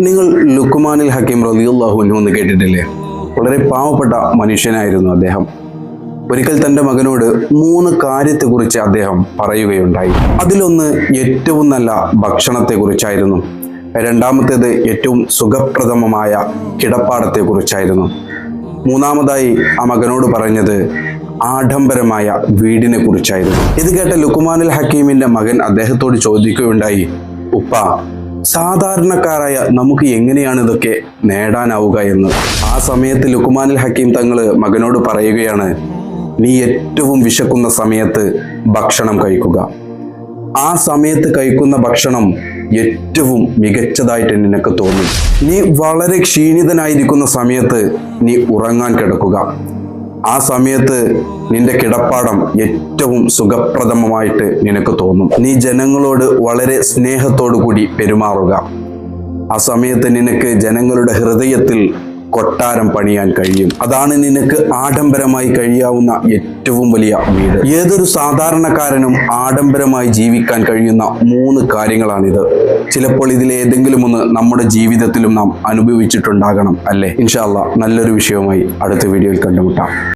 നിങ്ങൾ ലുക്കുമാനിൽ ഹക്കീം റലിയുള്ളാഹുനു എന്ന് കേട്ടിട്ടില്ലേ? വളരെ പാവപ്പെട്ട മനുഷ്യനായിരുന്നു അദ്ദേഹം. ഒരിക്കൽ തന്റെ മകനോട് മൂന്ന് കാര്യത്തെക്കുറിച്ച് അദ്ദേഹം പറയുകയുണ്ടായി. അതിലൊന്ന് ഏറ്റവും നല്ല ഭക്ഷണത്തെക്കുറിച്ചായിരുന്നു. രണ്ടാമത്തേത് ഏറ്റവും സുഖപ്രദമമായ കിടപ്പാടത്തെക്കുറിച്ചായിരുന്നു. മൂന്നാമതായി ആ മകനോട് പറഞ്ഞത് ആഡംബരമായ വീടിനെ കുറിച്ചായിരുന്നു ഇത് കേട്ട ലുക്കുമാനുൽ ഹക്കീമിന്റെ മകൻ അദ്ദേഹത്തോട് ചോദിക്കുകയുണ്ടായി ഉപ്പ സാധാരണക്കാരായ നമുക്ക് എങ്ങനെയാണ് ഇതൊക്കെ നേടാനാവുക എന്ന് ആ സമയത്ത് ലുക്കുമാനിൽ ഹക്കീം തങ്ങൾ മകനോട് പറയുകയാണ് നീ ഏറ്റവും വിശക്കുന്ന സമയത്ത് ഭക്ഷണം കഴിക്കുക. ആ സമയത്ത് കഴിക്കുന്ന ഭക്ഷണം ഏറ്റവും മികച്ചതായിട്ട് നിനക്ക് തോന്നും. നീ വളരെ ക്ഷീണിതനായിരിക്കുന്ന സമയത്ത് നീ ഉറങ്ങാൻ കിടക്കുക. ആ സമയത്ത് നിന്റെ കിടപ്പാടം ഏറ്റവും സുഖപ്രദമമായിട്ട് നിനക്ക് തോന്നും. നീ ജനങ്ങളോട് വളരെ സ്നേഹത്തോടു കൂടി പെരുമാറുക. ആ സമയത്ത് നിനക്ക് ജനങ്ങളുടെ ഹൃദയത്തിൽ കൊട്ടാരം പണിയാൻ കഴിയും. അതാണ് നിനക്ക് ആഡംബരമായി കഴിയാവുന്ന ഏറ്റവും വലിയ വീട്. ഏതൊരു സാധാരണക്കാരനും ആഡംബരമായി ജീവിക്കാൻ കഴിയുന്ന മൂന്ന് കാര്യങ്ങളാണിത്. ചിലപ്പോൾ ഇതിൽ ഏതെങ്കിലും ഒന്ന് നമ്മുടെ ജീവിതത്തിലും നാം അനുഭവിച്ചിട്ടുണ്ടാകണം അല്ലേ? ഇൻഷാല്ല നല്ലൊരു വിഷയവുമായി അടുത്ത വീഡിയോയിൽ കണ്ടുമുട്ടാം.